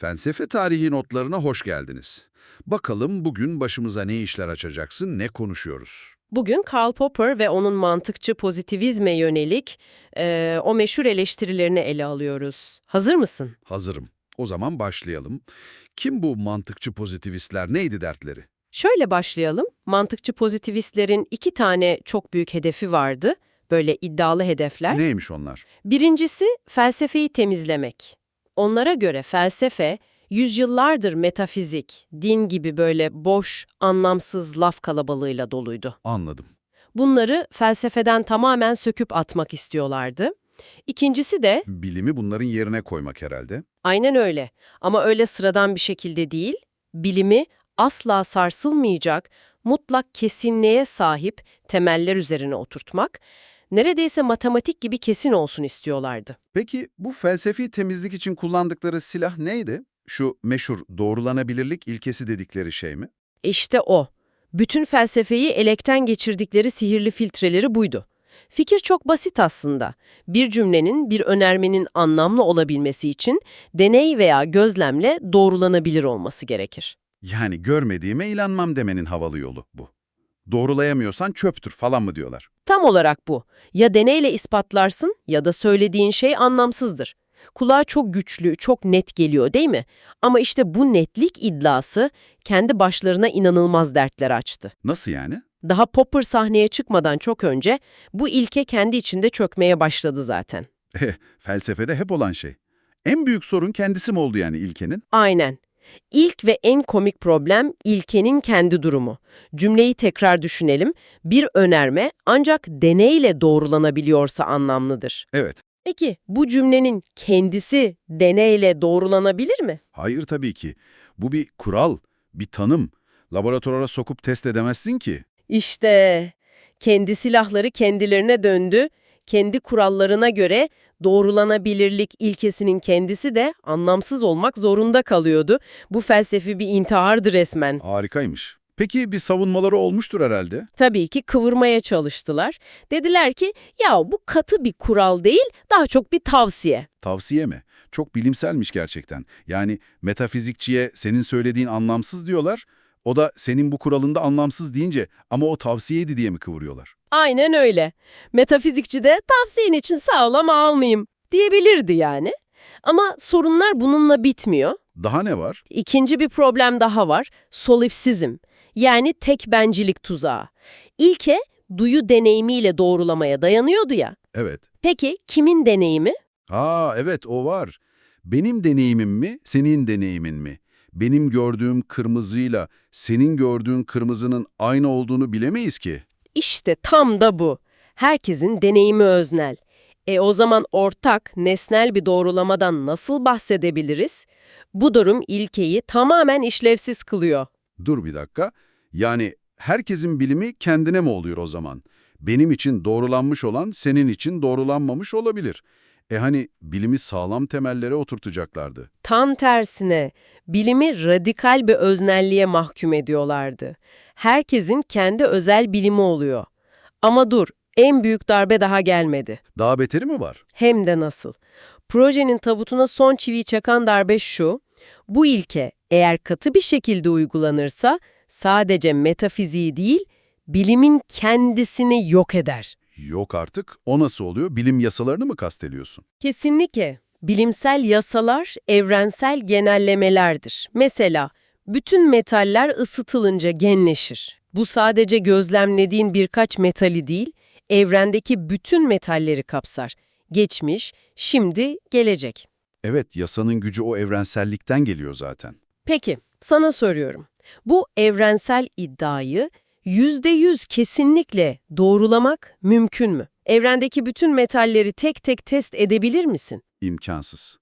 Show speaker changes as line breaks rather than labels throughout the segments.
Felsefe tarihi notlarına hoş geldiniz. Bakalım bugün başımıza ne işler açacaksın, ne konuşuyoruz?
Bugün Karl Popper ve onun mantıkçı pozitivizme yönelik eee, o meşhur eleştirilerini ele alıyoruz. Hazır mısın?
Hazırım. O zaman başlayalım. Kim bu mantıkçı pozitivistler, neydi dertleri?
Şöyle başlayalım. Mantıkçı pozitivistlerin iki tane çok büyük hedefi vardı. Böyle iddialı hedefler.
Neymiş onlar?
Birincisi felsefeyi temizlemek. Onlara göre felsefe, yüzyıllardır metafizik, din gibi böyle boş, anlamsız laf kalabalığıyla doluydu.
Anladım.
Bunları felsefeden tamamen söküp atmak istiyorlardı. İkincisi de
Bilimi bunların yerine koymak herhalde.
aynen öyle ama öyle sıradan bir şekilde değil, bilimi asla sarsılmayacak, mutlak kesinliğe sahip temeller üzerine oturtmak, neredeyse matematik gibi kesin olsun istiyorlardı.
Peki bu felsefi temizlik için kullandıkları silah neydi? Şu meşhur doğrulanabilirlik ilkesi dedikleri şey mi?
İşte o. Bütün felsefeyi elekten geçirdikleri sihirli filtreleri buydu. Fikir çok basit aslında. Bir cümlenin, bir önermenin anlamlı olabilmesi için deney veya gözlemle doğrulanabilir olması gerekir.
Yani görmediğime inanmam demenin havalı yolu bu. Doğrulayamıyorsan çöptür falan mı diyorlar?
Tam olarak bu. Ya deneyle ispatlarsın ya da söylediğin şey anlamsızdır. Kulağa çok güçlü, çok net geliyor değil mi? Ama işte bu netlik iddiası kendi başlarına inanılmaz dertler açtı.
Nasıl yani?
Daha Popper sahneye çıkmadan çok önce bu ilke kendi içinde çökmeye başladı zaten.
Eh, felsefede hep olan şey. En büyük sorun kendisi mi oldu yani ilkenin?
Aynen. İlk ve en komik problem ilkenin kendi durumu. Cümleyi tekrar düşünelim. Bir önerme ancak deneyle doğrulanabiliyorsa anlamlıdır.
Evet.
Peki bu cümlenin kendisi deneyle doğrulanabilir mi?
Hayır tabii ki. Bu bir kural, bir tanım. Laboratuvara sokup test edemezsin ki.
İşte kendi silahları kendilerine döndü. Kendi kurallarına göre doğrulanabilirlik ilkesinin kendisi de anlamsız olmak zorunda kalıyordu. Bu felsefi bir intihardı resmen.
Harikaymış. Peki bir savunmaları olmuştur herhalde.
Tabii ki kıvırmaya çalıştılar. Dediler ki ya bu katı bir kural değil daha çok bir tavsiye.
Tavsiye mi? Çok bilimselmiş gerçekten. Yani metafizikçiye senin söylediğin anlamsız diyorlar. O da senin bu kuralında anlamsız deyince ama o tavsiyeydi diye mi kıvırıyorlar?
Aynen öyle. Metafizikçi de tavsiyen için sağlam almayayım diyebilirdi yani. Ama sorunlar bununla bitmiyor.
Daha ne var?
İkinci bir problem daha var. Solipsizm. Yani tek bencilik tuzağı. İlke duyu deneyimiyle doğrulamaya dayanıyordu ya.
Evet.
Peki kimin deneyimi?
Aa evet o var. Benim deneyimim mi, senin deneyimin mi? Benim gördüğüm kırmızıyla senin gördüğün kırmızının aynı olduğunu bilemeyiz ki.
İşte tam da bu. Herkesin deneyimi öznel. E o zaman ortak, nesnel bir doğrulamadan nasıl bahsedebiliriz? Bu durum ilkeyi tamamen işlevsiz kılıyor.
Dur bir dakika. Yani herkesin bilimi kendine mi oluyor o zaman? Benim için doğrulanmış olan senin için doğrulanmamış olabilir. E hani bilimi sağlam temellere oturtacaklardı.
Tam tersine bilimi radikal bir öznelliğe mahkum ediyorlardı. Herkesin kendi özel bilimi oluyor. Ama dur, en büyük darbe daha gelmedi.
Daha beteri mi var?
Hem de nasıl. Projenin tabutuna son çiviyi çakan darbe şu, bu ilke eğer katı bir şekilde uygulanırsa sadece metafiziği değil, bilimin kendisini yok eder.
Yok artık. O nasıl oluyor? Bilim yasalarını mı kastediyorsun?
Kesinlikle. Bilimsel yasalar evrensel genellemelerdir. Mesela bütün metaller ısıtılınca genleşir. Bu sadece gözlemlediğin birkaç metali değil, evrendeki bütün metalleri kapsar. Geçmiş, şimdi, gelecek.
Evet, yasanın gücü o evrensellikten geliyor zaten.
Peki, sana soruyorum. Bu evrensel iddiayı yüzde yüz kesinlikle doğrulamak mümkün mü? Evrendeki bütün metalleri tek tek test edebilir misin?
İmkansız.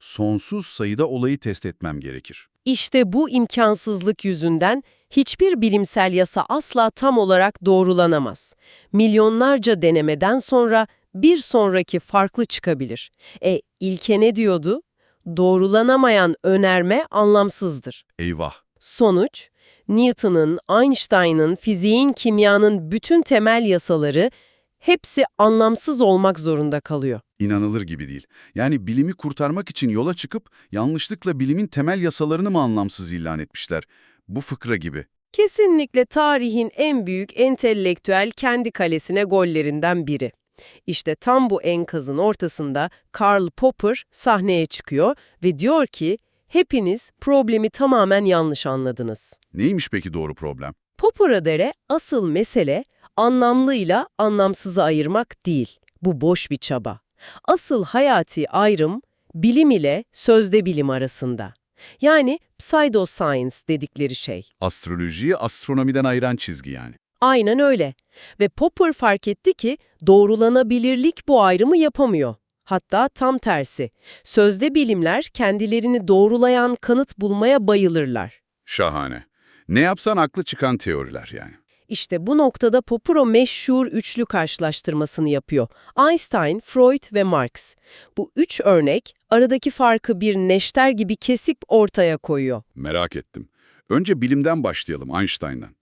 Sonsuz sayıda olayı test etmem gerekir.
İşte bu imkansızlık yüzünden hiçbir bilimsel yasa asla tam olarak doğrulanamaz. Milyonlarca denemeden sonra bir sonraki farklı çıkabilir. E, ilke ne diyordu? Doğrulanamayan önerme anlamsızdır.
Eyvah!
Sonuç, Newton'ın, Einstein'ın, fiziğin, kimyanın bütün temel yasaları hepsi anlamsız olmak zorunda kalıyor.
İnanılır gibi değil. Yani bilimi kurtarmak için yola çıkıp yanlışlıkla bilimin temel yasalarını mı anlamsız ilan etmişler? Bu fıkra gibi.
Kesinlikle tarihin en büyük entelektüel kendi kalesine gollerinden biri. İşte tam bu enkazın ortasında Karl Popper sahneye çıkıyor ve diyor ki, hepiniz problemi tamamen yanlış anladınız.
Neymiş peki doğru problem?
Popper'a göre asıl mesele anlamlıyla anlamsızı ayırmak değil. Bu boş bir çaba. Asıl hayati ayrım bilim ile sözde bilim arasında. Yani pseudoscience dedikleri şey.
Astrolojiyi astronomiden ayıran çizgi yani.
Aynen öyle. Ve Popper fark etti ki doğrulanabilirlik bu ayrımı yapamıyor. Hatta tam tersi. Sözde bilimler kendilerini doğrulayan kanıt bulmaya bayılırlar.
Şahane. Ne yapsan aklı çıkan teoriler yani.
İşte bu noktada Popper o meşhur üçlü karşılaştırmasını yapıyor. Einstein, Freud ve Marx. Bu üç örnek aradaki farkı bir neşter gibi kesip ortaya koyuyor.
Merak ettim. Önce bilimden başlayalım Einstein'dan.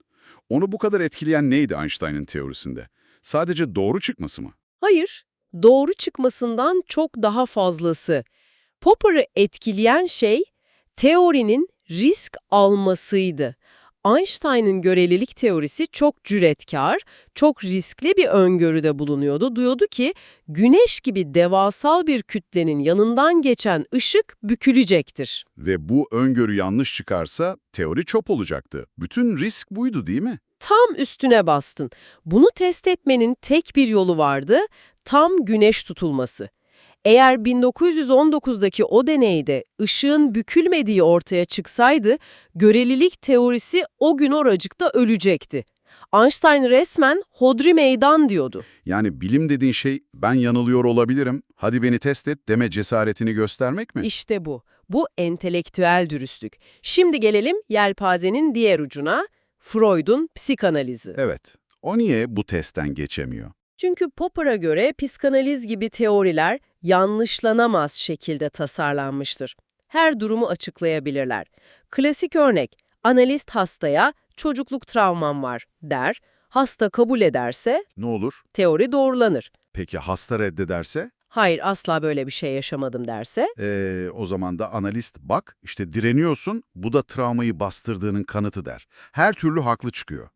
Onu bu kadar etkileyen neydi Einstein'ın teorisinde? Sadece doğru çıkması mı?
Hayır, doğru çıkmasından çok daha fazlası. Popper'ı etkileyen şey teorinin risk almasıydı. Einstein'ın görelilik teorisi çok cüretkar, çok riskli bir öngörüde bulunuyordu. Diyordu ki, güneş gibi devasal bir kütlenin yanından geçen ışık bükülecektir.
Ve bu öngörü yanlış çıkarsa teori çöp olacaktı. Bütün risk buydu değil mi?
Tam üstüne bastın. Bunu test etmenin tek bir yolu vardı, tam güneş tutulması. Eğer 1919'daki o deneyde ışığın bükülmediği ortaya çıksaydı, görelilik teorisi o gün oracıkta ölecekti. Einstein resmen hodri meydan diyordu.
Yani bilim dediğin şey ben yanılıyor olabilirim, hadi beni test et deme cesaretini göstermek mi?
İşte bu. Bu entelektüel dürüstlük. Şimdi gelelim yelpazenin diğer ucuna, Freud'un psikanalizi.
Evet. O niye bu testten geçemiyor?
Çünkü Popper'a göre psikanaliz gibi teoriler yanlışlanamaz şekilde tasarlanmıştır. Her durumu açıklayabilirler. Klasik örnek, analist hastaya çocukluk travmam var der, hasta kabul ederse
Ne olur?
teori doğrulanır.
Peki hasta reddederse?
Hayır asla böyle bir şey yaşamadım derse
Ee, o zaman da analist bak işte direniyorsun bu da travmayı bastırdığının kanıtı der. Her türlü haklı çıkıyor.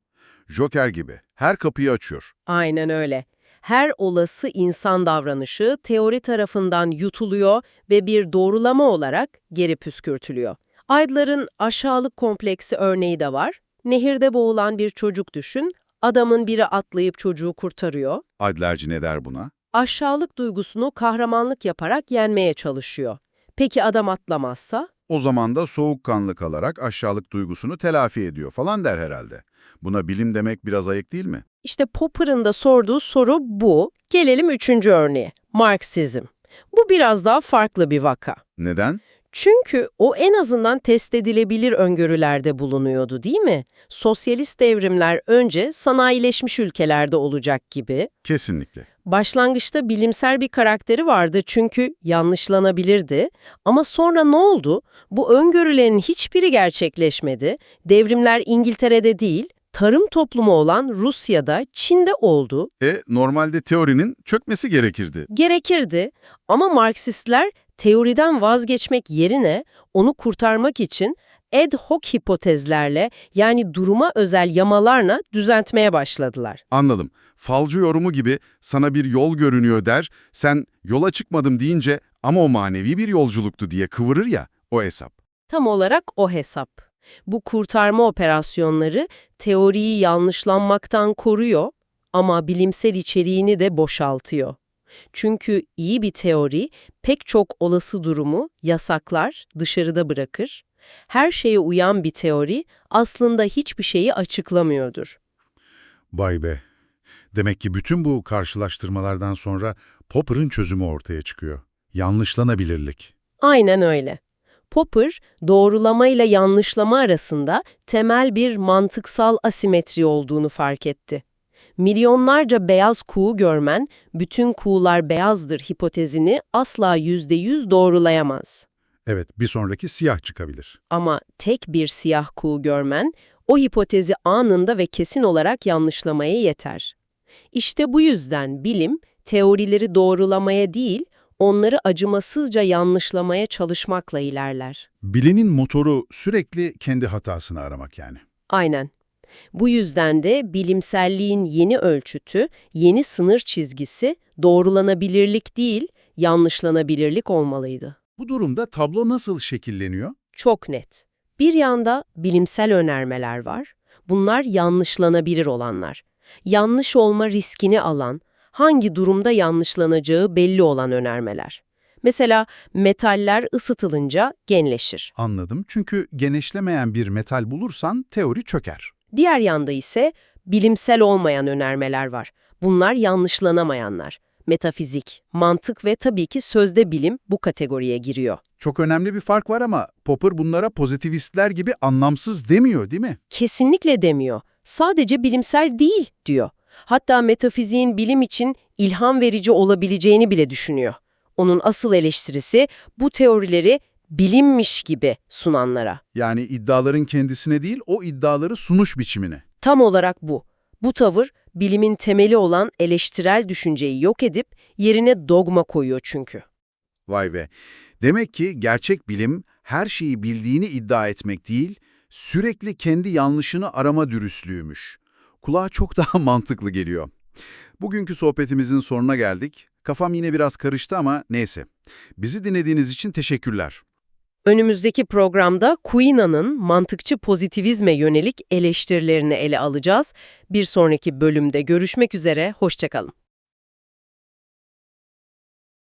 Joker gibi her kapıyı açıyor.
aynen öyle. Her olası insan davranışı teori tarafından yutuluyor ve bir doğrulama olarak geri püskürtülüyor. Aydlar'ın aşağılık kompleksi örneği de var. Nehirde boğulan bir çocuk düşün, adamın biri atlayıp çocuğu kurtarıyor.
Adlerci ne der buna?
Aşağılık duygusunu kahramanlık yaparak yenmeye çalışıyor. Peki adam atlamazsa?
O zaman da soğukkanlı kalarak aşağılık duygusunu telafi ediyor falan der herhalde. Buna bilim demek biraz ayık değil mi?
İşte Popper'ın da sorduğu soru bu. Gelelim üçüncü örneğe, Marksizm. Bu biraz daha farklı bir vaka.
Neden?
Çünkü o en azından test edilebilir öngörülerde bulunuyordu değil mi? Sosyalist devrimler önce sanayileşmiş ülkelerde olacak gibi.
Kesinlikle.
Başlangıçta bilimsel bir karakteri vardı çünkü yanlışlanabilirdi. Ama sonra ne oldu? Bu öngörülerin hiçbiri gerçekleşmedi. Devrimler İngiltere'de değil, tarım toplumu olan Rusya'da, Çin'de oldu.
E normalde teorinin çökmesi gerekirdi.
Gerekirdi ama Marksistler teoriden vazgeçmek yerine onu kurtarmak için ad hoc hipotezlerle yani duruma özel yamalarla düzeltmeye başladılar.
Anladım. Falcı yorumu gibi sana bir yol görünüyor der, sen yola çıkmadım deyince ama o manevi bir yolculuktu diye kıvırır ya, o hesap.
Tam olarak o hesap. Bu kurtarma operasyonları teoriyi yanlışlanmaktan koruyor ama bilimsel içeriğini de boşaltıyor. Çünkü iyi bir teori pek çok olası durumu yasaklar, dışarıda bırakır. Her şeye uyan bir teori aslında hiçbir şeyi açıklamıyordur.
Vay be. Demek ki bütün bu karşılaştırmalardan sonra Popper'ın çözümü ortaya çıkıyor. Yanlışlanabilirlik.
Aynen öyle. Popper, doğrulama ile yanlışlama arasında temel bir mantıksal asimetri olduğunu fark etti. Milyonlarca beyaz kuğu görmen, bütün kuğular beyazdır hipotezini asla yüzde yüz doğrulayamaz.
Evet, bir sonraki siyah çıkabilir.
Ama tek bir siyah kuğu görmen, o hipotezi anında ve kesin olarak yanlışlamaya yeter. İşte bu yüzden bilim, teorileri doğrulamaya değil, onları acımasızca yanlışlamaya çalışmakla ilerler.
Bilinin motoru sürekli kendi hatasını aramak yani.
Aynen. Bu yüzden de bilimselliğin yeni ölçütü, yeni sınır çizgisi doğrulanabilirlik değil, yanlışlanabilirlik olmalıydı.
Bu durumda tablo nasıl şekilleniyor?
Çok net. Bir yanda bilimsel önermeler var. Bunlar yanlışlanabilir olanlar. Yanlış olma riskini alan, hangi durumda yanlışlanacağı belli olan önermeler. Mesela metaller ısıtılınca genleşir.
Anladım çünkü genişlemeyen bir metal bulursan teori çöker.
Diğer yanda ise bilimsel olmayan önermeler var. Bunlar yanlışlanamayanlar. Metafizik, mantık ve tabii ki sözde bilim bu kategoriye giriyor.
Çok önemli bir fark var ama Popper bunlara pozitivistler gibi anlamsız demiyor değil mi?
Kesinlikle demiyor. Sadece bilimsel değil diyor. Hatta metafiziğin bilim için ilham verici olabileceğini bile düşünüyor. Onun asıl eleştirisi bu teorileri bilimmiş gibi sunanlara.
Yani iddiaların kendisine değil o iddiaları sunuş biçimine.
Tam olarak bu. Bu tavır bilimin temeli olan eleştirel düşünceyi yok edip yerine dogma koyuyor çünkü.
Vay be. Demek ki gerçek bilim her şeyi bildiğini iddia etmek değil, sürekli kendi yanlışını arama dürüstlüğümüş. Kulağa çok daha mantıklı geliyor. Bugünkü sohbetimizin sonuna geldik. Kafam yine biraz karıştı ama neyse. Bizi dinlediğiniz için teşekkürler.
Önümüzdeki programda Queena'nın mantıkçı pozitivizme yönelik eleştirilerini ele alacağız. Bir sonraki bölümde görüşmek üzere, hoşçakalın.